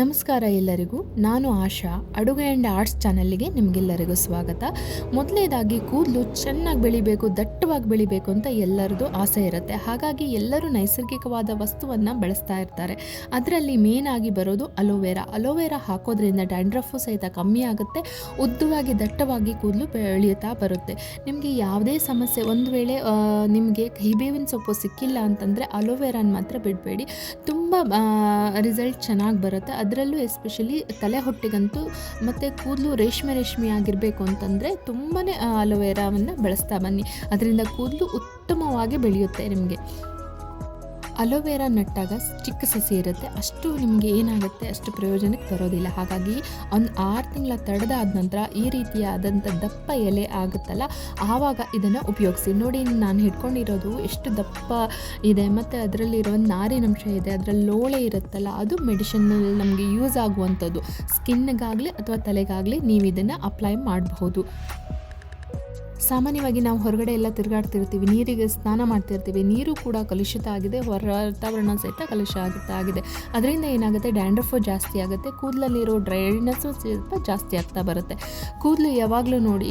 ನಮಸ್ಕಾರ ಎಲ್ಲರಿಗೂ. ನಾನು ಆಶಾ. ಅಡುಗೆ ಆ್ಯಂಡ್ ಆರ್ಟ್ಸ್ ಚಾನಲ್ಗೆ ನಿಮಗೆಲ್ಲರಿಗೂ ಸ್ವಾಗತ. ಮೊದಲನೇದಾಗಿ ಕೂದಲು ಚೆನ್ನಾಗಿ ಬೆಳಿಬೇಕು, ದಟ್ಟವಾಗಿ ಬೆಳಿಬೇಕು ಅಂತ ಎಲ್ಲರದು ಆಸೆ ಇರುತ್ತೆ. ಹಾಗಾಗಿ ಎಲ್ಲರೂ ನೈಸರ್ಗಿಕವಾದ ವಸ್ತುವನ್ನು ಬಳಸ್ತಾ ಇರ್ತಾರೆ. ಅದರಲ್ಲಿ ಮೇನ್ ಆಗಿ ಬರೋದು ಅಲೋವೆರಾ. ಅಲೋವೆರಾ ಹಾಕೋದ್ರಿಂದ ಡ್ಯಾಂಡ್ರಫು ಸಹಿತ ಕಮ್ಮಿ ಆಗುತ್ತೆ. ಉದ್ದವಾಗಿ, ದಟ್ಟವಾಗಿ ಕೂದಲು ಬೆಳೆಯುತ್ತಾ ಬರುತ್ತೆ. ನಿಮಗೆ ಯಾವುದೇ ಸಮಸ್ಯೆ, ಒಂದು ವೇಳೆ ನಿಮಗೆ ಕೈಬೇವಿನ ಸೊಪ್ಪು ಸಿಕ್ಕಿಲ್ಲ ಅಂತಂದರೆ ಅಲೋವೆರಾನ ಮಾತ್ರ ಬಿಡಬೇಡಿ. ತುಂಬ ರಿಸಲ್ಟ್ ಚೆನ್ನಾಗಿ ಬರುತ್ತೆ. ಅದರಲ್ಲೂ ಎಸ್ಪೆಷಲಿ ತಲೆ ಹೊಟ್ಟೆಗಂತೂ ಮತ್ತು ಕೂದಲು ರೇಷ್ಮೆ ರೇಷ್ಮೆ ಆಗಿರಬೇಕು ಅಂತಂದರೆ ತುಂಬಾ ಅಲೋವೆರಾವನ್ನು ಬಳಸ್ತಾ ಬನ್ನಿ. ಅದರಿಂದ ಕೂದಲು ಉತ್ತಮವಾಗಿ ಬೆಳೆಯುತ್ತೆ ನಿಮಗೆ. ಅಲೋವೆರಾ ನಟ್ಟಾಗ ಚಿಕ್ಕ ಸಸಿ ಇರುತ್ತೆ. ಅಷ್ಟು ನಿಮಗೆ ಏನಾಗುತ್ತೆ ಅಷ್ಟು ಪ್ರಯೋಜನಕ್ಕೆ ಬರೋದಿಲ್ಲ ಹಾಗಾಗಿ ಒಂದು ಆರು ತಿಂಗಳ ತಡೆದಾದ ನಂತರ ಈ ರೀತಿಯಾದಂಥ ದಪ್ಪ ಎಲೆ ಆಗುತ್ತಲ್ಲ, ಆವಾಗ ಇದನ್ನು ಉಪಯೋಗಿಸಿ. ನೋಡಿ, ನಾನು ಹಿಡ್ಕೊಂಡಿರೋದು ಎಷ್ಟು ದಪ್ಪ ಇದೆ. ಮತ್ತು ಅದರಲ್ಲಿರೋ ನಾರಿನಂಶ ಇದೆ, ಅದರಲ್ಲಿ ಲೋಳೆ ಇರುತ್ತಲ್ಲ, ಅದು ಮೆಡಿಷನ್ನಲ್ಲಿ ನಮಗೆ ಯೂಸ್ ಆಗುವಂಥದ್ದು. ಸ್ಕಿನ್ಗಾಗಲಿ ಅಥವಾ ತಲೆಗಾಗಲಿ ನೀವು ಇದನ್ನು ಅಪ್ಲೈ ಮಾಡಬಹುದು. ಸಾಮಾನ್ಯವಾಗಿ ನಾವು ಹೊರಗಡೆ ಎಲ್ಲ ತಿರುಗಾಡ್ತಿರ್ತೀವಿ, ನೀರಿಗೆ ಸ್ನಾನ ಮಾಡ್ತಿರ್ತೀವಿ, ನೀರು ಕೂಡ ಕಲುಷಿತ ಆಗಿದೆ, ಹೊರ ವಾತಾವರಣ ಸಹಿತ ಕಲುಷ ಆಗುತ್ತೆ ಆಗಿದೆ. ಅದರಿಂದ ಏನಾಗುತ್ತೆ, ಡ್ಯಾಂಡ್ರಫು ಜಾಸ್ತಿ ಆಗುತ್ತೆ, ಕೂದಲಲ್ಲಿರೋ ಡ್ರೈನೆಸ್ಸು ಸ್ವಲ್ಪ ಜಾಸ್ತಿ ಆಗ್ತಾ ಬರುತ್ತೆ. ಕೂದಲು ಯಾವಾಗಲೂ ನೋಡಿ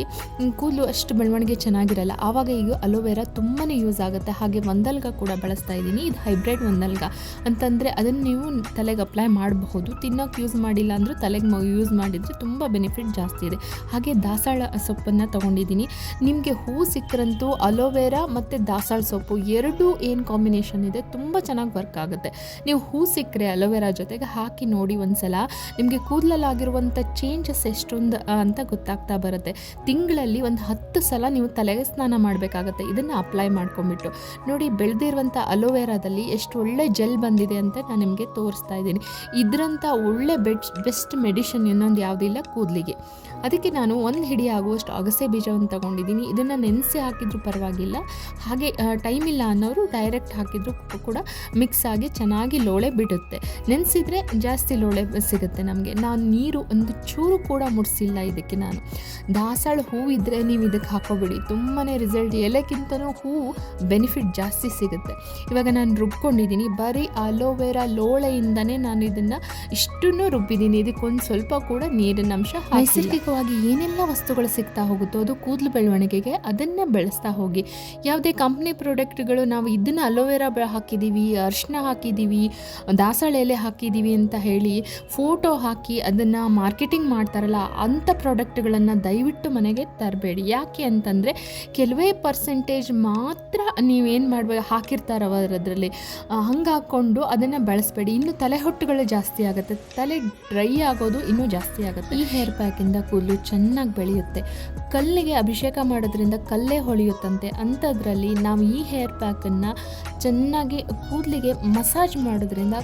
ಕೂದಲು ಅಷ್ಟು ಬೆಳವಣಿಗೆ ಚೆನ್ನಾಗಿರಲ್ಲ, ಆವಾಗ ಈಗ ಅಲೋವೆರಾ ತುಂಬಾ ಯೂಸ್ ಆಗುತ್ತೆ. ಹಾಗೆ ಒಂದಲ್ಗ ಕೂಡ ಬಳಸ್ತಾ ಇದ್ದೀನಿ, ಇದು ಹೈಬ್ರಿಡ್ ಒಂದಲ್ಗ. ಅಂತಂದರೆ ಅದನ್ನು ನೀವು ತಲೆಗೆ ಅಪ್ಲೈ ಮಾಡಬಹುದು, ತಿನ್ನೋಕೆ ಯೂಸ್ ಮಾಡಿಲ್ಲ ಅಂದರೂ ತಲೆಗೆ ಯೂಸ್ ಮಾಡಿದರೆ ತುಂಬ ಬೆನಿಫಿಟ್ ಜಾಸ್ತಿ ಇದೆ. ಹಾಗೆ ದಾಸಾಳ ಸೊಪ್ಪನ್ನು ತೊಗೊಂಡಿದ್ದೀನಿ. ನಿಮಗೆ ಹೂ ಸಿಕ್ಕರಂತೂ ಅಲೋವೆರಾ ಮತ್ತು ದಾಸಾಳ ಸೊಪ್ಪು ಎರಡೂ ಏನು ಕಾಂಬಿನೇಷನ್ ಇದೆ, ತುಂಬ ಚೆನ್ನಾಗಿ ವರ್ಕ್ ಆಗುತ್ತೆ. ನೀವು ಹೂ ಸಿಕ್ಕರೆ ಅಲೋವೆರಾ ಜೊತೆಗೆ ಹಾಕಿ ನೋಡಿ ಒಂದ್ಸಲ. ನಿಮಗೆ ಕೂದಲಲ್ಲಾಗಿರುವಂಥ ಚೇಂಜಸ್ ಎಷ್ಟೊಂದು ಅಂತ ಗೊತ್ತಾಗ್ತಾ ಬರುತ್ತೆ. ತಿಂಗಳಲ್ಲಿ ಒಂದು ಹತ್ತು ಸಲ ನೀವು ತಲೆಗೆ ಸ್ನಾನ ಮಾಡಬೇಕಾಗತ್ತೆ. ಇದನ್ನು ಅಪ್ಲೈ ಮಾಡ್ಕೊಂಬಿಟ್ಟು ನೋಡಿ ಬೆಳೆದಿರುವಂಥ ಅಲೋವೆರಾದಲ್ಲಿ ಎಷ್ಟು ಒಳ್ಳೆ ಜೆಲ್ ಬಂದಿದೆ ಅಂತ ನಾನು ನಿಮಗೆ ತೋರಿಸ್ತಾ ಇದ್ದೀನಿ. ಇದರಂಥ ಒಳ್ಳೆ ಬೆಡ್ ಬೆಸ್ಟ್ ಮೆಡಿಷನ್ ಇನ್ನೊಂದು ಯಾವುದಿಲ್ಲ ಕೂದಲಿಗೆ. ಅದಕ್ಕೆ ನಾನು ಒಂದು ಹಿಡಿ ಆಗುವಷ್ಟು ಅಗಸೆ ಬೀಜವನ್ನು ತಗೊಂಡಿದ್ದೀನಿ ಇದನ್ನು ನೆನೆಸಿ ಹಾಕಿದ್ರು ಪರವಾಗಿಲ್ಲ. ಹಾಗೆ ಟೈಮ್ ಇಲ್ಲ ಅನ್ನೋರು ಡೈರೆಕ್ಟ್ ಹಾಕಿದ್ರು ಕೂಡ ಮಿಕ್ಸ್ ಆಗಿ ಚೆನ್ನಾಗಿ ಲೋಳೆ ಬಿಡುತ್ತೆ. ನೆನೆಸಿದ್ರೆ ಜಾಸ್ತಿ ಲೋಳೆ ಸಿಗುತ್ತೆ ನಮಗೆ. ನಾನು ನೀರು ಒಂದು ಚೂರು ಕೂಡ ಮುಡಿಸಿಲ್ಲ ಇದಕ್ಕೆ ನಾನು. ದಾಸಾಳ ಹೂವು ಇದ್ದರೆ ನೀವು ಇದಕ್ಕೆ ಹಾಕೋಬಿಡಿ. ತುಂಬಾ ರಿಸಲ್ಟ್ ಎಲೆಗಿಂತನೂ ಹೂವು ಬೆನಿಫಿಟ್ ಜಾಸ್ತಿ ಸಿಗುತ್ತೆ. ಇವಾಗ ನಾನು ರುಬ್ಕೊಂಡಿದ್ದೀನಿ. ಬರೀ ಅಲೋವೆರಾ ಲೋಳೆಯಿಂದನೇ ನಾನು ಇದನ್ನು ಇಷ್ಟನ್ನು ರುಬ್ಬಿದ್ದೀನಿ. ಇದಕ್ಕೊಂದು ಸ್ವಲ್ಪ ಕೂಡ ನೀರಿನ ಅಂಶ ನೈಸರ್ಗಿಕವಾಗಿ ಏನೆಲ್ಲ ವಸ್ತುಗಳು ಸಿಗ್ತಾ ಹೋಗುತ್ತೋ ಅದು ಕೂದಲು ಬೆಳವಣಿಗೆಗೆ ಅದನ್ನೇ ಬೆಳೆಸ್ತಾ ಹೋಗಿ. ಯಾವುದೇ ಕಂಪ್ನಿ ಪ್ರಾಡಕ್ಟ್ಗಳು ನಾವು ಇದನ್ನು ಅಲೋವೆರಾ ಹಾಕಿದ್ದೀವಿ ಅರಿಶಿನ ಹಾಕಿದ್ದೀವಿ ದಾಸಾಳ ಎಲೆ ಹಾಕಿದ್ದೀವಿ ಅಂತ ಹೇಳಿ ಫೋಟೋ ಹಾಕಿ ಅದನ್ನು ಮಾರ್ಕೆಟಿಂಗ್ ಮಾಡ್ತಾರಲ್ಲ, ಅಂಥ ಪ್ರಾಡಕ್ಟ್ಗಳನ್ನು ದಯವಿಟ್ಟು ಮನೆಗೆ ತರಬೇಡಿ. ಯಾಕೆ ಅಂತಂದರೆ ಕೆಲವೇ ಪರ್ಸೆಂಟೇಜ್ ಮಾತ್ರ ನೀವೇನು ಮಾಡಬೇಕು ಹಾಕಿರ್ತಾರವ ಅದರಲ್ಲಿ ಹಂಗೆ ಹಾಕ್ಕೊಂಡು ಅದನ್ನು ಬಳಸಬೇಡಿ. ಇನ್ನು ತಲೆ ಹೊಟ್ಟುಗಳು ಜಾಸ್ತಿ ಆಗುತ್ತೆ, ತಲೆ ಡ್ರೈ ಆಗೋದು ಇನ್ನೂ ಜಾಸ್ತಿ ಆಗುತ್ತೆ. ಈ ಹೇರ್ ಪ್ಯಾಕಿಂದ ಕೂದಲು ಚೆನ್ನಾಗಿ ಬೆಳೆಯುತ್ತೆ. ಕಲ್ಲಿಗೆ ಅಭಿಷೇಕ ಮಾಡೋದ್ರಿಂದ ಕಲ್ಲೇ ಹೊಳೆಯುತ್ತಂತೆ. ಅಂಥದ್ರಲ್ಲಿ ನಾವು ಈ ಹೇರ್ ಪ್ಯಾಕನ್ನು ಚೆನ್ನಾಗಿ ಕೂದಲಿಗೆ ಮಸಾಜ್ ಮಾಡೋದ್ರಿಂದ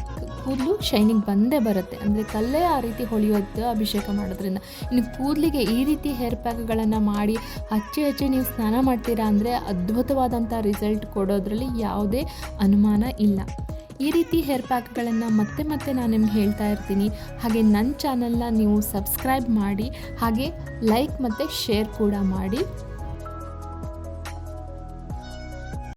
ಕೂದಲು ಶೈನಿಂಗ್ ಬಂದೇ ಬರುತ್ತೆ. ಅಂದರೆ ಕಲ್ಲೇ ಆ ರೀತಿ ಹೊಳೆಯೋದು ಅಭಿಷೇಕ ಮಾಡೋದ್ರಿಂದ. ಇನ್ನು ಕೂದಲಿಗೆ ಈ ರೀತಿ ಹೇರ್ ಪ್ಯಾಕ್ಗಳನ್ನು ಮಾಡಿ ಹಚ್ಚಿ ಹಚ್ಚಿ ನೀವು ಸ್ನಾನ ಮಾಡ್ತೀರಾ ಅಂದರೆ ಅದ್ಭುತವಾದಂಥ ರಿಸಲ್ಟ್ ಕೊಡೋದ್ರಲ್ಲಿ ಯಾವುದೇ ಅನುಮಾನ ಇಲ್ಲ. ಈ ರೀತಿ ಹೇರ್ ಪ್ಯಾಕ್ಗಳನ್ನು ಮತ್ತೆ ಮತ್ತೆ ನಾನು ನಿಮ್ಗೆ ಹೇಳ್ತಾ ಇರ್ತೀನಿ. ಹಾಗೆ ನನ್ನ ಚಾನಲ್ನ ನೀವು ಸಬ್ಸ್ಕ್ರೈಬ್ ಮಾಡಿ, ಹಾಗೆ ಲೈಕ್ ಮತ್ತು ಶೇರ್ ಕೂಡ ಮಾಡಿ.